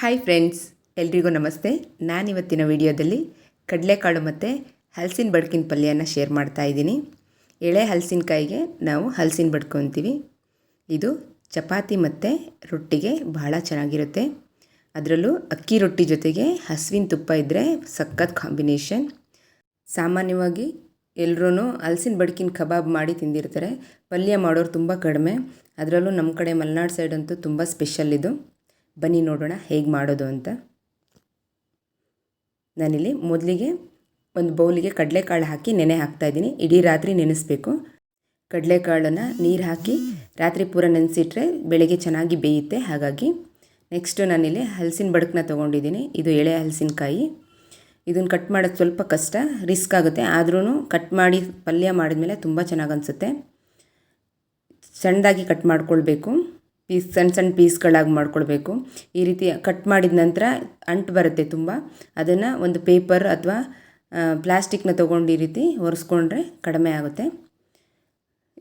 Hi friends ಎಲ್ರಿಗೂ ನಮಸ್ತೆ. ನಾನಿವತ್ತಿನ ವಿಡಿಯೋದಲ್ಲಿ ಕಡಲೆಕಾಳು ಮತ್ತು ಹಲಸಿನ ಬಡ್ಕಿನ ಪಲ್ಯನ ಶೇರ್ ಮಾಡ್ತಾ ಇದ್ದೀನಿ. ಎಳೆ ಹಲಸಿನಕಾಯಿಗೆ ನಾವು ಹಲಸಿನ ಬಡ್ಕೊತೀವಿ. ಇದು ಚಪಾತಿ ಮತ್ತು ರೊಟ್ಟಿಗೆ ಬಹಳ ಚೆನ್ನಾಗಿರುತ್ತೆ. ಅದರಲ್ಲೂ ಅಕ್ಕಿ ರೊಟ್ಟಿ ಜೊತೆಗೆ ಹಸುವಿನ ತುಪ್ಪ ಇದ್ದರೆ ಸಖತ್ ಕಾಂಬಿನೇಷನ್ ಸಾಮಾನ್ಯವಾಗಿ ಎಲ್ಲರೂ ಹಲಸಿನ ಬಡ್ಕಿನ ಕಬಾಬ್ ಮಾಡಿ ತಿಂದಿರ್ತಾರೆ. ಪಲ್ಯ ಮಾಡೋರು ತುಂಬ ಕಡಿಮೆ. ಅದರಲ್ಲೂ ನಮ್ಮ ಕಡೆ ಮಲೆನಾಡು ಸೈಡ್ ಅಂತೂ ತುಂಬ ಸ್ಪೆಷಲ್ ಇದು. ಬನ್ನಿ ನೋಡೋಣ ಹೇಗೆ ಮಾಡೋದು ಅಂತ. ನಾನಿಲ್ಲಿ ಮೊದಲಿಗೆ ಒಂದು ಬೌಲಿಗೆ ಕಡಲೆಕಾಳು ಹಾಕಿ ನೆನೆ ಹಾಕ್ತಾಯಿದ್ದೀನಿ ಇಡೀ ರಾತ್ರಿ ನೆನೆಸ್ಬೇಕು. ಕಡಲೆಕಾಳನ್ನು ನೀರು ಹಾಕಿ ರಾತ್ರಿ ಪೂರ ನೆನೆಸಿಟ್ರೆ ಬೆಳಗ್ಗೆ ಚೆನ್ನಾಗಿ ಬೇಯುತ್ತೆ. ಹಾಗಾಗಿ ನೆಕ್ಸ್ಟು ನಾನಿಲ್ಲಿ ಹಲಸಿನ ಬಡಕನ್ನ ತೊಗೊಂಡಿದ್ದೀನಿ. ಇದು ಎಳೆ ಹಲಸಿನಕಾಯಿ. ಇದನ್ನು ಕಟ್ ಮಾಡೋದು ಸ್ವಲ್ಪ ಕಷ್ಟ, ರಿಸ್ಕ್ ಆಗುತ್ತೆ. ಆದ್ರೂ ಕಟ್ ಮಾಡಿ ಪಲ್ಯ ಮಾಡಿದ್ಮೇಲೆ ತುಂಬ ಚೆನ್ನಾಗಿ ಅನಿಸುತ್ತೆ. ಸಣ್ಣದಾಗಿ ಕಟ್ ಮಾಡ್ಕೊಳ್ಬೇಕು. ಪೀಸ್ ಸಣ್ಣ ಸಣ್ಣ ಪೀಸ್ಗಳಾಗಿ ಮಾಡ್ಕೊಳ್ಬೇಕು ಈ ರೀತಿ ಕಟ್ ಮಾಡಿದ ನಂತರ ಅಂಟು ಬರುತ್ತೆ ತುಂಬ. ಅದನ್ನು ಒಂದು ಪೇಪರ್ ಅಥವಾ ಪ್ಲಾಸ್ಟಿಕ್ನ ತೊಗೊಂಡು ಈ ರೀತಿ ಒರೆಸ್ಕೊಂಡ್ರೆ ಕಡಿಮೆ ಆಗುತ್ತೆ.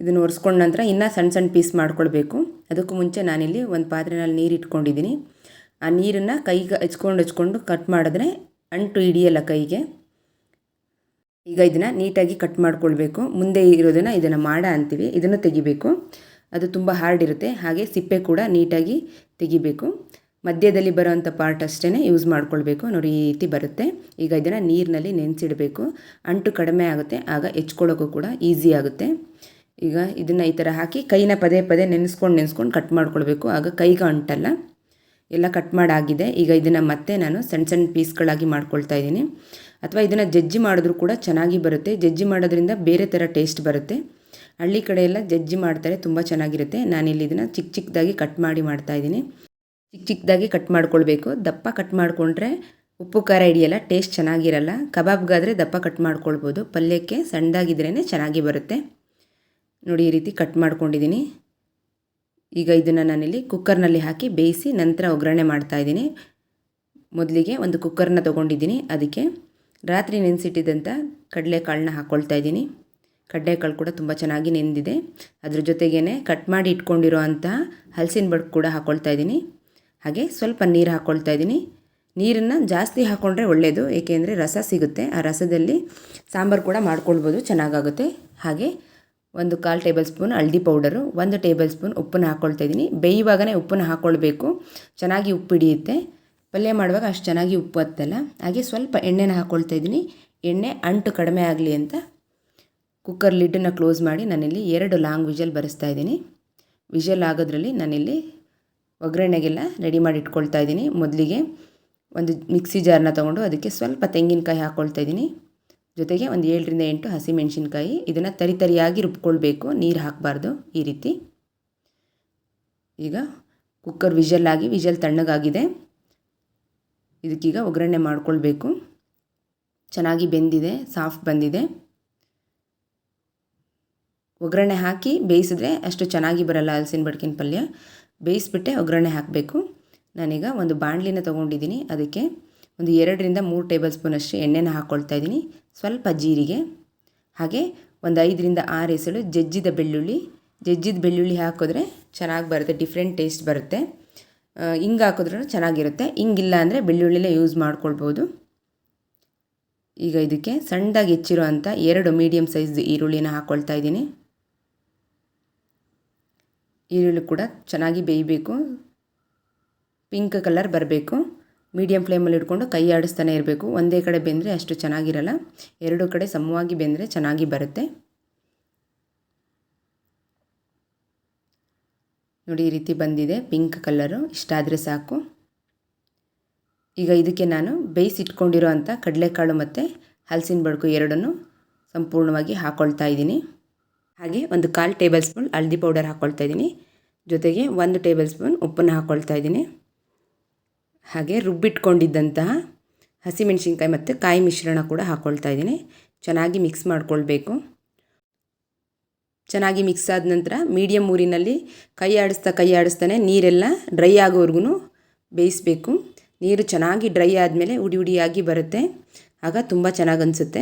ಇದನ್ನು ಒರೆಸ್ಕೊಂಡ ನಂತರ ಇನ್ನೂ ಸಣ್ಣ ಸಣ್ಣ ಪೀಸ್ ಮಾಡ್ಕೊಳ್ಬೇಕು ಅದಕ್ಕೂ ಮುಂಚೆ ನಾನಿಲ್ಲಿ ಒಂದು ಪಾತ್ರೆನಲ್ಲಿ ನೀರು ಇಟ್ಕೊಂಡಿದ್ದೀನಿ. ಆ ನೀರನ್ನು ಕೈಗೆ ಹಚ್ಕೊಂಡು ಹಚ್ಕೊಂಡು ಕಟ್ ಮಾಡಿದ್ರೆ ಅಂಟು ಹಿಡಿಯಲ್ಲ ಕೈಗೆ. ಈಗ ಇದನ್ನು ನೀಟಾಗಿ ಕಟ್ ಮಾಡ್ಕೊಳ್ಬೇಕು. ಮುಂದೆ ಇರೋದನ್ನು ಇದನ್ನು ಮಾಡ ಅಂತೀವಿ. ಇದನ್ನು ತೆಗಿಬೇಕು. ಅದು ತುಂಬ ಹಾರ್ಡ್ ಇರುತ್ತೆ. ಹಾಗೆ ಸಿಪ್ಪೆ ಕೂಡ ನೀಟಾಗಿ ತೆಗಿಬೇಕು. ಮಧ್ಯದಲ್ಲಿ ಬರೋವಂಥ ಪಾರ್ಟ್ ಅಷ್ಟೇ ಯೂಸ್ ಮಾಡ್ಕೊಳ್ಬೇಕು. ನೋಡಿ, ಈ ರೀತಿ ಬರುತ್ತೆ. ಈಗ ಇದನ್ನು ನೀರಿನಲ್ಲಿ ನೆನೆಸಿಡಬೇಕು. ಅಂಟು ಕಡಿಮೆ ಆಗುತ್ತೆ. ಆಗ ಹೆಚ್ಕೊಳ್ಳೋಕ್ಕೂ ಕೂಡ ಈಸಿ ಆಗುತ್ತೆ. ಈಗ ಇದನ್ನು ಈ ಥರ ಹಾಕಿ ಕೈನ ಪದೇ ಪದೇ ನೆನೆಸ್ಕೊಂಡು ನೆನೆಸ್ಕೊಂಡು ಕಟ್ ಮಾಡ್ಕೊಳ್ಬೇಕು. ಆಗ ಕೈಗೆ ಅಂಟಲ್ಲ. ಎಲ್ಲ ಕಟ್ ಮಾಡಾಗಿದೆ. ಈಗ ಇದನ್ನು ಮತ್ತೆ ನಾನು ಸಣ್ಣ ಸಣ್ಣ ಪೀಸ್ಗಳಾಗಿ ಮಾಡ್ಕೊಳ್ತಾ ಇದ್ದೀನಿ. ಅಥವಾ ಇದನ್ನು ಜಜ್ಜಿ ಮಾಡಿದ್ರೂ ಕೂಡ ಚೆನ್ನಾಗಿ ಬರುತ್ತೆ. ಜಜ್ಜಿ ಮಾಡೋದ್ರಿಂದ ಬೇರೆ ಥರ ಟೇಸ್ಟ್ ಬರುತ್ತೆ. ಹಳ್ಳಿ ಕಡೆ ಜಜ್ಜಿ ಮಾಡ್ತಾರೆ, ತುಂಬ ಚೆನ್ನಾಗಿರುತ್ತೆ. ನಾನಿಲ್ಲಿ ಇದನ್ನು ಚಿಕ್ಕ ಚಿಕ್ಕದಾಗಿ ಕಟ್ ಮಾಡಿ ಮಾಡ್ತಾ ಇದ್ದೀನಿ. ಚಿಕ್ಕ ಚಿಕ್ಕದಾಗಿ ಕಟ್ ಮಾಡ್ಕೊಳ್ಬೇಕು. ದಪ್ಪ ಕಟ್ ಮಾಡಿಕೊಂಡ್ರೆ ಉಪ್ಪು, ಖಾರ ಹಿಡಿಯಲ್ಲ, ಟೇಸ್ಟ್ ಚೆನ್ನಾಗಿರಲ್ಲ. ಕಬಾಬ್ಗಾದರೆ ದಪ್ಪ ಕಟ್ ಮಾಡ್ಕೊಳ್ಬೋದು. ಪಲ್ಯಕ್ಕೆ ಸಣ್ಣದಾಗಿದ್ರೇ ಚೆನ್ನಾಗಿ ಬರುತ್ತೆ. ನೋಡಿ, ಈ ರೀತಿ ಕಟ್ ಮಾಡ್ಕೊಂಡಿದ್ದೀನಿ. ಈಗ ಇದನ್ನು ನಾನಿಲ್ಲಿ ಕುಕ್ಕರ್ನಲ್ಲಿ ಹಾಕಿ ಬೇಯಿಸಿ ನಂತರ ಒಗ್ಗರಣೆ ಮಾಡ್ತಾಯಿದ್ದೀನಿ ಮೊದಲಿಗೆ ಒಂದು ಕುಕ್ಕರ್ನ ತೊಗೊಂಡಿದ್ದೀನಿ. ಅದಕ್ಕೆ ರಾತ್ರಿ ನೆನೆಸಿಟ್ಟಿದ್ದಂಥ ಕಡಲೆಕಾಳನ್ನ ಹಾಕ್ಕೊಳ್ತಾ ಇದ್ದೀನಿ. ಕಡಲೆಕಾಳು ಕೂಡ ತುಂಬ ಚೆನ್ನಾಗಿ ನೆಂದಿದೆ. ಅದ್ರ ಜೊತೆಗೇ ಕಟ್ ಮಾಡಿ ಇಟ್ಕೊಂಡಿರೋ ಹಲಸಿನ ಬಡ್ಕು ಕೂಡ ಹಾಕ್ಕೊಳ್ತಾ ಇದ್ದೀನಿ. ಹಾಗೆ ಸ್ವಲ್ಪ ನೀರು ಹಾಕ್ಕೊಳ್ತಾ ಇದ್ದೀನಿ. ನೀರನ್ನು ಜಾಸ್ತಿ ಹಾಕ್ಕೊಂಡ್ರೆ ಒಳ್ಳೆಯದು ಏಕೆಂದರೆ ರಸ ಸಿಗುತ್ತೆ. ಆ ರಸದಲ್ಲಿ ಸಾಂಬಾರು ಕೂಡ ಮಾಡ್ಕೊಳ್ಬೋದು, ಚೆನ್ನಾಗಾಗುತ್ತೆ. ಹಾಗೆ ಒಂದು ಕಾಲು ಟೇಬಲ್ ಸ್ಪೂನ್ ಹಳದಿ ಪೌಡರು, ಒಂದು ಟೇಬಲ್ ಸ್ಪೂನ್ ಉಪ್ಪನ್ನು ಹಾಕ್ಕೊಳ್ತಾ ಇದ್ದೀನಿ. ಬೇಯುವಾಗಲೇ ಉಪ್ಪನ್ನು ಹಾಕ್ಕೊಳ್ಬೇಕು ಚೆನ್ನಾಗಿ ಉಪ್ಪು ಹಿಡಿಯುತ್ತೆ. ಪಲ್ಯ ಮಾಡುವಾಗ ಅಷ್ಟು ಚೆನ್ನಾಗಿ ಉಪ್ಪು ಹತ್ತಲ್ಲ. ಹಾಗೆ ಸ್ವಲ್ಪ ಎಣ್ಣೆನ ಹಾಕ್ಕೊಳ್ತಾ ಇದ್ದೀನಿ. ಎಣ್ಣೆ ಅಂಟು ಕಡಿಮೆ ಆಗಲಿ ಅಂತ ಕುಕ್ಕರ್ ಲಿಡ್ಡನ್ನು ಕ್ಲೋಸ್ ಮಾಡಿ ನಾನಿಲ್ಲಿ ಎರಡು ಲಾಂಗ್ ವಿಜಲ್ ಬರೆಸ್ತಾ ಇದ್ದೀನಿ. ವಿಜಲ್ ಆಗೋದ್ರಲ್ಲಿ ನಾನಿಲ್ಲಿ ಒಗ್ಗರಣೆಗೆಲ್ಲ ರೆಡಿ ಮಾಡಿ ಇಟ್ಕೊಳ್ತಾ ಇದ್ದೀನಿ. ಮೊದಲಿಗೆ ಒಂದು ಮಿಕ್ಸಿ ಜಾರ್ನ ತೊಗೊಂಡು ಅದಕ್ಕೆ ಸ್ವಲ್ಪ ತೆಂಗಿನಕಾಯಿ ಹಾಕ್ಕೊಳ್ತಾ ಇದ್ದೀನಿ. ಜೊತೆಗೆ ಒಂದು ಏಳರಿಂದ ಎಂಟು ಹಸಿಮೆಣಸಿನ್ಕಾಯಿ ಇದನ್ನು ತರಿತರಿಯಾಗಿ ರುಬ್ಕೊಳ್ಬೇಕು, ನೀರು ಹಾಕಬಾರ್ದು ಈ ರೀತಿ. ಈಗ ಕುಕ್ಕರ್ ವಿಜಲ್ ಆಗಿ ವಿಜಲ್ ತಣ್ಣಗಾಗಿದೆ. ಇದಕ್ಕೀಗ ಒಗ್ಗರಣೆ ಮಾಡಿಕೊಳ್ಬೇಕು. ಚೆನ್ನಾಗಿ ಬೆಂದಿದೆ ಸಾಫ್ಟ್ ಬಂದಿದೆ. ಒಗ್ಗರಣೆ ಹಾಕಿ ಬೇಯಿಸಿದ್ರೆ ಅಷ್ಟು ಚೆನ್ನಾಗಿ ಬರಲ್ಲ ಹಲಸಿನ ಬಡ್ಕಿನ ಪಲ್ಯ. ಬೇಯಿಸ್ಬಿಟ್ಟೆ ಒಗ್ಗರಣೆ ಹಾಕಬೇಕು. ನಾನೀಗ ಒಂದು ಬಾಣಲಿನ ತೊಗೊಂಡಿದ್ದೀನಿ. ಅದಕ್ಕೆ ಒಂದು ಎರಡರಿಂದ ಮೂರು ಟೇಬಲ್ ಸ್ಪೂನಷ್ಟು ಎಣ್ಣೆನ ಹಾಕ್ಕೊಳ್ತಾ ಇದ್ದೀನಿ. ಸ್ವಲ್ಪ ಜೀರಿಗೆ. ಹಾಗೆ ಒಂದು ಐದರಿಂದ ಆರು ಎಸಳು ಜಜ್ಜಿದ ಬೆಳ್ಳುಳ್ಳಿ. ಜಜ್ಜಿದ ಬೆಳ್ಳುಳ್ಳಿ ಹಾಕಿದ್ರೆ ಚೆನ್ನಾಗಿ ಬರುತ್ತೆ, ಡಿಫ್ರೆಂಟ್ ಟೇಸ್ಟ್ ಬರುತ್ತೆ. ಹಿಂಗೆ ಹಾಕಿದ್ರೂ ಚೆನ್ನಾಗಿರುತ್ತೆ. ಹಿಂಗಿಲ್ಲ ಅಂದರೆ ಬೆಳ್ಳುಳ್ಳಿಲೇ ಯೂಸ್ ಮಾಡ್ಕೊಳ್ಬೋದು. ಈಗ ಇದಕ್ಕೆ ಸಣ್ಣದಾಗಿ ಹೆಚ್ಚಿರೋ ಅಂಥ ಎರಡು ಮೀಡಿಯಮ್ ಸೈಜ್ ಈರುಳ್ಳಿನ ಹಾಕ್ಕೊಳ್ತಾ ಇದ್ದೀನಿ. ಈರುಳ್ಳಿ ಕೂಡ ಚೆನ್ನಾಗಿ ಬೇಯಬೇಕು. ಪಿಂಕ್ ಕಲರ್ ಬರಬೇಕು. ಮೀಡಿಯಂ ಫ್ಲೇಮಲ್ಲಿ ಇಟ್ಕೊಂಡು ಕೈ ಆಡಿಸ್ತಾನೆ ಇರಬೇಕು. ಒಂದೇ ಕಡೆ ಬೆಂದರೆ ಅಷ್ಟು ಚೆನ್ನಾಗಿರಲ್ಲ. ಎರಡು ಕಡೆ ಸಮವಾಗಿ ಬೆಂದರೆ ಚೆನ್ನಾಗಿ ಬರುತ್ತೆ. ನೋಡಿ, ಈ ರೀತಿ ಬಂದಿದೆ ಪಿಂಕ್ ಕಲರು. ಇಷ್ಟಾದರೆ ಸಾಕು. ಈಗ ಇದಕ್ಕೆ ನಾನು ಬೇಯಿಸಿಟ್ಕೊಂಡಿರೋ ಅಂಥ ಕಡಲೆಕಾಳು ಮತ್ತು ಹಲಸಿನ ಬಡ್ಕು ಎರಡನ್ನು ಸಂಪೂರ್ಣವಾಗಿ ಹಾಕ್ಕೊಳ್ತಾ ಇದ್ದೀನಿ. ಹಾಗೆ ಒಂದು ಕಾಲು ಟೇಬಲ್ ಸ್ಪೂನ್ ಹಳದಿ ಪೌಡರ್ ಹಾಕ್ಕೊಳ್ತಾ ಇದ್ದೀನಿ. ಜೊತೆಗೆ ಒಂದು ಟೇಬಲ್ ಸ್ಪೂನ್ ಉಪ್ಪನ್ನು ಹಾಕ್ಕೊಳ್ತಾ ಇದ್ದೀನಿ. ಹಾಗೆ ರುಬ್ಬಿಟ್ಕೊಂಡಿದ್ದಂತಹ ಹಸಿಮೆಣಸಿನ್ಕಾಯಿ ಮತ್ತು ಕಾಯಿ ಮಿಶ್ರಣ ಕೂಡ ಹಾಕ್ಕೊಳ್ತಾ ಇದ್ದೀನಿ. ಚೆನ್ನಾಗಿ ಮಿಕ್ಸ್ ಮಾಡ್ಕೊಳ್ಬೇಕು. ಚೆನ್ನಾಗಿ ಮಿಕ್ಸ್ ಆದ ನಂತರ ಮೀಡಿಯಮ್ ಊರಿನಲ್ಲಿ ಕೈ ಆಡಿಸ್ತಾ ಕೈ ಆಡಿಸ್ತಾನೆ ನೀರೆಲ್ಲ ಡ್ರೈ ಆಗೋವರೆಗೂ ಬೇಯಿಸಬೇಕು. ನೀರು ಚೆನ್ನಾಗಿ ಡ್ರೈ ಆದಮೇಲೆ ಉಡಿ ಉಡಿಯಾಗಿ ಬರುತ್ತೆ. ಆಗ ತುಂಬ ಚೆನ್ನಾಗಿ ಅನಿಸುತ್ತೆ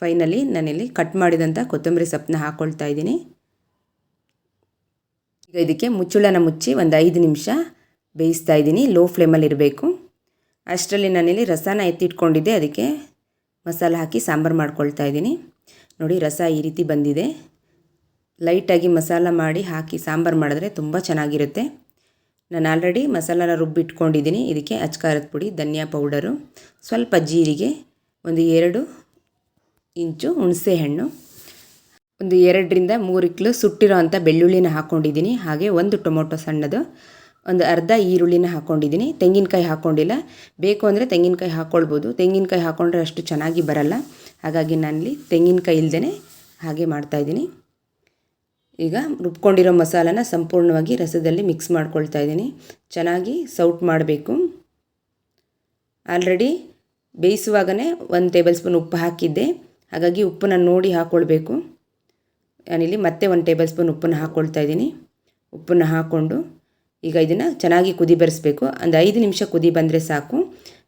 ಫೈನಲಿ ನಾನಿಲ್ಲಿ ಕಟ್ ಮಾಡಿದಂಥ ಕೊತ್ತಂಬರಿ ಸೊಪ್ಪನ್ನ ಹಾಕ್ಕೊಳ್ತಾ ಇದ್ದೀನಿ. ಈಗ ಇದಕ್ಕೆ ಮುಚ್ಚುಳನ ಮುಚ್ಚಿ ಒಂದು ಐದು ನಿಮಿಷ ಬೇಯಿಸ್ತಾ ಇದ್ದೀನಿ. ಲೋ ಫ್ಲೇಮಲ್ಲಿ ಇರಬೇಕು. ಅಷ್ಟರಲ್ಲಿ ನಾನಿಲ್ಲಿ ರಸನ ಎತ್ತಿಟ್ಕೊಂಡಿದ್ದೆ. ಅದಕ್ಕೆ ಮಸಾಲ ಹಾಕಿ ಸಾಂಬಾರು ಮಾಡ್ಕೊಳ್ತಾ ಇದ್ದೀನಿ. ನೋಡಿ ರಸ ಈ ರೀತಿ ಬಂದಿದೆ. ಲೈಟಾಗಿ ಮಸಾಲ ಮಾಡಿ ಹಾಕಿ ಸಾಂಬಾರು ಮಾಡಿದ್ರೆ ತುಂಬ ಚೆನ್ನಾಗಿರುತ್ತೆ. ನಾನು ಆಲ್ರೆಡಿ ಮಸಾಲಾನ ರುಬ್ಬಿಟ್ಕೊಂಡಿದ್ದೀನಿ ಇದಕ್ಕೆ ಅಚ್ಕಾರದ ಪುಡಿ, ಧನಿಯಾ ಪೌಡರು, ಸ್ವಲ್ಪ ಜೀರಿಗೆ, ಒಂದು ಎರಡು ಇಂಚು ಹುಣಸೆಹಣ್ಣು. ಒಂದು ಎರಡರಿಂದ ಮೂರು ಇಕ್ಲು ಸುಟ್ಟಿರೋ ಅಂಥ ಬೆಳ್ಳುಳ್ಳಿನ ಹಾಕ್ಕೊಂಡಿದ್ದೀನಿ ಹಾಗೆ ಒಂದು ಟೊಮೊಟೊ ಸಣ್ಣದು, ಒಂದು ಅರ್ಧ ಈರುಳ್ಳಿನ ಹಾಕ್ಕೊಂಡಿದ್ದೀನಿ ತೆಂಗಿನಕಾಯಿ ಹಾಕ್ಕೊಂಡಿಲ್ಲ ಬೇಕು ಅಂದರೆ ತೆಂಗಿನಕಾಯಿ ಹಾಕ್ಕೊಳ್ಬೋದು ತೆಂಗಿನಕಾಯಿ ಹಾಕ್ಕೊಂಡ್ರೆ ಅಷ್ಟು ಚೆನ್ನಾಗಿ ಬರಲ್ಲ. ಹಾಗಾಗಿ ನಾನಿಲ್ಲಿ ತೆಂಗಿನಕಾಯಿ ಇಲ್ಲದೇ ಹಾಗೆ ಮಾಡ್ತಾಯಿದ್ದೀನಿ ಈಗ ರುಬ್ಕೊಂಡಿರೋ ಮಸಾಲನ ಸಂಪೂರ್ಣವಾಗಿ ರಸದಲ್ಲಿ ಮಿಕ್ಸ್ ಮಾಡ್ಕೊಳ್ತಾ ಇದ್ದೀನಿ. ಚೆನ್ನಾಗಿ ಸೌಟ್ ಮಾಡಬೇಕು. ಆಲ್ರೆಡಿ ಬೇಯಿಸುವಾಗಲೇ ಒಂದು ಟೇಬಲ್ ಸ್ಪೂನ್ ಉಪ್ಪು ಹಾಕಿದ್ದೆ. ಹಾಗಾಗಿ ಉಪ್ಪನ್ನು ನೋಡಿ ಹಾಕ್ಕೊಳ್ಬೇಕು ನಾನಿಲ್ಲಿ ಮತ್ತೆ ಒಂದು ಟೇಬಲ್ ಸ್ಪೂನ್ ಉಪ್ಪನ್ನು ಹಾಕ್ಕೊಳ್ತಾ ಇದ್ದೀನಿ. ಉಪ್ಪನ್ನು ಹಾಕ್ಕೊಂಡು ಈಗ ಇದನ್ನು ಚೆನ್ನಾಗಿ ಕುದಿ ಬರೆಸ್ಬೇಕು. ಒಂದು ಐದು ನಿಮಿಷ ಕುದಿ ಬಂದರೆ ಸಾಕು.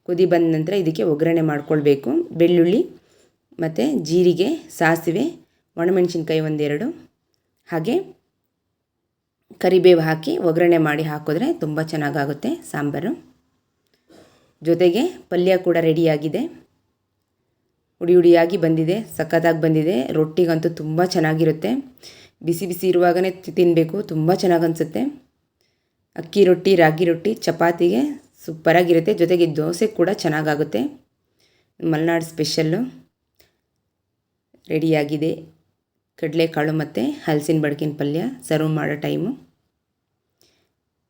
ಕುದಿ ಬಂದ ನಂತರ ಇದಕ್ಕೆ ಒಗ್ಗರಣೆ ಮಾಡ್ಕೊಳ್ಬೇಕು. ಬೆಳ್ಳುಳ್ಳಿ ಮತ್ತು ಜೀರಿಗೆ, ಸಾಸಿವೆ, ಒಣಮೆಣಸಿನ್ಕಾಯಿ ಒಂದೆರಡು. ಹಾಗೆ ಕರಿಬೇವು ಹಾಕಿ ಒಗ್ಗರಣೆ ಮಾಡಿ ಹಾಕಿದ್ರೆ ತುಂಬ ಚೆನ್ನಾಗಾಗುತ್ತೆ ಸಾಂಬಾರು. ಜೊತೆಗೆ ಪಲ್ಯ ಕೂಡ ರೆಡಿಯಾಗಿದೆ ಉಡಿ ಉಡಿಯಾಗಿ ಬಂದಿದೆ, ಸಖತ್ತಾಗಿ ಬಂದಿದೆ. ರೊಟ್ಟಿಗಂತೂ ತುಂಬ ಚೆನ್ನಾಗಿರುತ್ತೆ. ಬಿಸಿ ಬಿಸಿ ಇರುವಾಗಲೇ ತಿನ್ನಬೇಕು ತುಂಬ ಚೆನ್ನಾಗಿ ಅನಿಸುತ್ತೆ ಅಕ್ಕಿ ರೊಟ್ಟಿ, ರಾಗಿ ರೊಟ್ಟಿ, ಚಪಾತಿಗೆ ಸೂಪರಾಗಿರುತ್ತೆ. ಜೊತೆಗೆ ದೋಸೆ ಕೂಡ ಚೆನ್ನಾಗಾಗುತ್ತೆ. ಮಲೆನಾಡು ಸ್ಪೆಷಲ್ಲು ರೆಡಿಯಾಗಿದೆ. ಕಡಲೆಕಾಳು ಮತ್ತು ಹಲಸಿನ ಬಡ್ಕಿನ ಪಲ್ಯ ಸರ್ವ್ ಮಾಡೋ ಟೈಮು.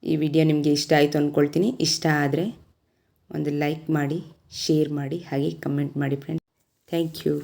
ಈ ವಿಡಿಯೋ ನಿಮಗೆ ಇಷ್ಟ ಆಯಿತು ಅಂದ್ಕೊಳ್ತೀನಿ ಇಷ್ಟ ಆದರೆ ಒಂದು ಲೈಕ್ ಮಾಡಿ, ಶೇರ್ ಮಾಡಿ, ಹಾಗೆ ಕಮೆಂಟ್ ಮಾಡಿ ಫ್ರೆಂಡ್ Thank you.